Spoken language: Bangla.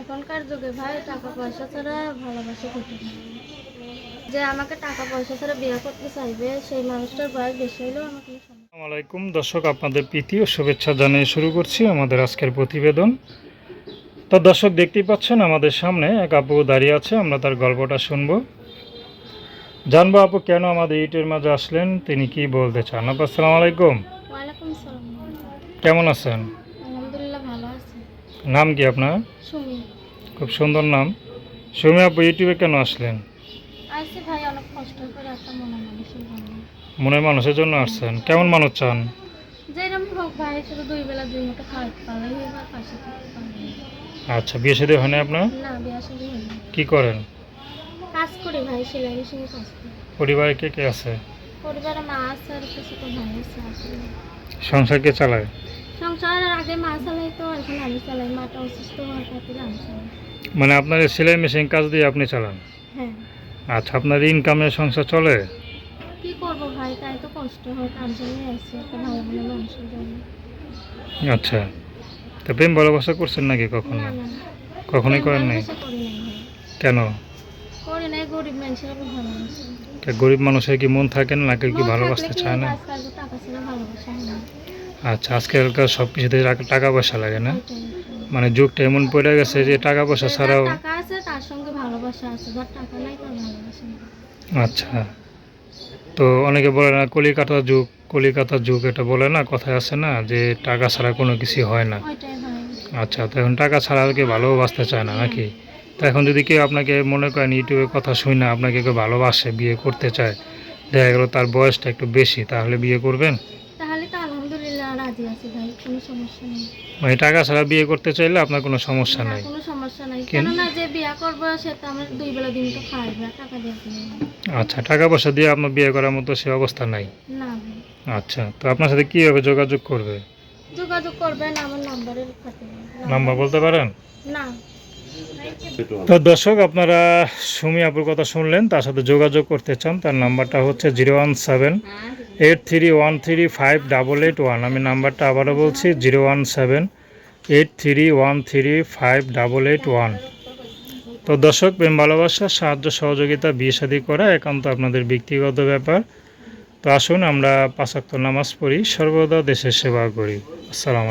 এখনকার যুগে ভাই টাকা পয়সা ছাড়া ভালোবাসা করতে যে আমাকে টাকা পয়সা ছাড়া বিয়ে করতে চাইবে সেই মানুষটার বয়স বেশি হলেও আমাকে আসসালামু আলাইকুম। দর্শক আপনাদের প্রীতি ও শুভেচ্ছা জানিয়ে শুরু করছি আমাদের আজকের প্রতিবেদন। তো দর্শক দেখতেই পাচ্ছেন আমাদের সামনে এক আপু দাঁড়িয়ে আছে আমরা তার গল্পটা শুনব। জানব আপু কেন আমাদের ইটের মাঝে আসলেন তিনি কি বলতে চান? আপু আসসালামু আলাইকুম। কেমন আছেন? নাম কি আপনার? খুব সুন্দর নাম। সুমি আপু ইউটিউবে কেন আসলেন? মনে মনের মানুষের জন্য। আসছেন। কেমন মানুষ চান? আচ্ছা বিয়ে সাথে হয় না আপনার কি করেন? কাজ করি ভাই সেলাই মেশিনে কাজ করি। পরিবারে কে কে আছে? পরিবারে মা আছে আর কিছু তো ভাই আছে সংসার কে চালায়? সংসারের আগে মা চালাই তো এখন আমি চালাই। মাটা অসুস্থ হওয়ার খাতিরে আমি চালাই। মানে আপনার এই সেলাই মেশিন কাজ দিয়ে আপনি চালান? হ্যাঁ। আচ্ছা আপনার ইনকামে সংসার চলে? কি করব ভাই? তাই তো কষ্ট হয় তার জন্যই আছি একটা ভালো ভালো মানুষের জন্য আচ্ছা। তো প্রেম ভালোবাসা করছেন নাকি কখনো? কখনোই করেন নাই? কেন? করি নাই গরিব মানুষের খুব গরিব মানুষের কি মন থাকে না নাকি কি ভালোবাসতে চায় না? টাকা ছাড়া ভালোবাসা হয় না। আচ্ছা আজকালকার সব কিছুতে টাকা পয়সা লাগে না। মানে যুগটা এমন পড়ে গেছে যে টাকা পয়সা ছাড়াও টাকা আছে তার সঙ্গে ভালোবাসা আছে। যার টাকা নাই তার ভালোবাসা আচ্ছা। তো অনেকে বলে না কলিকাতা যুগ কলিকাতা যুগ এটা বলে না কথায় আছে না যে টাকা ছাড়া কোনো কিছু হয় না। আচ্ছা তো এখন টাকা ছাড়া আর কেউ ভালোবাসতে চায় না নাকি? তো এখন যদি কেউ আপনাকে মনে করেন ইউটিউবে কথা শুনে না আপনাকে কেউ ভালোবাসে বিয়ে করতে চায় দেখা গেলো তার বয়সটা একটু বেশি তাহলে বিয়ে করবেন তাহলে তো আলহামদুলিল্লাহ রাজি আছি ভাই কোনো সমস্যা নেই। মানে টাকা ছাড়া বিয়ে করতে চাইলে আপনার কোনো সমস্যা নাই? কোনো সমস্যা নাই। কেন? কেননা যে বিয়া করব সে তো আমার দুই বেলা দিন তো খাইবে টাকা দিয়ে আচ্ছা টাকা পয়সা দিয়ে আপনার বিয়ে করার মতো সে অবস্থা নাই? না আচ্ছা তো আপনার সাথে কীভাবে যোগাযোগ করবে? যোগাযোগ করবেন আমার নাম্বারের নাম্বার বলতে পারেন? না। তো দর্শক আপনারা সুমি আপুর কথা শুনলেন তার সাথে যোগাযোগ করতে চান তার নাম্বারটা হচ্ছে zero one seven eight three one three five double eight one আমি নাম্বারটা আবারও বলছি zero one seven eight three one three five double eight one তো দর্শক, প্রেম, ভালোবাসা, সাহায্য, সহযোগিতা, বিয়ে শাদী করা একান্ত আপনাদের ব্যক্তিগত ব্যাপার। তো আসুন আমরা পাঁচাক্ত নামাজ পড়ি, সর্বদা দেশের সেবা করি। আসসালামু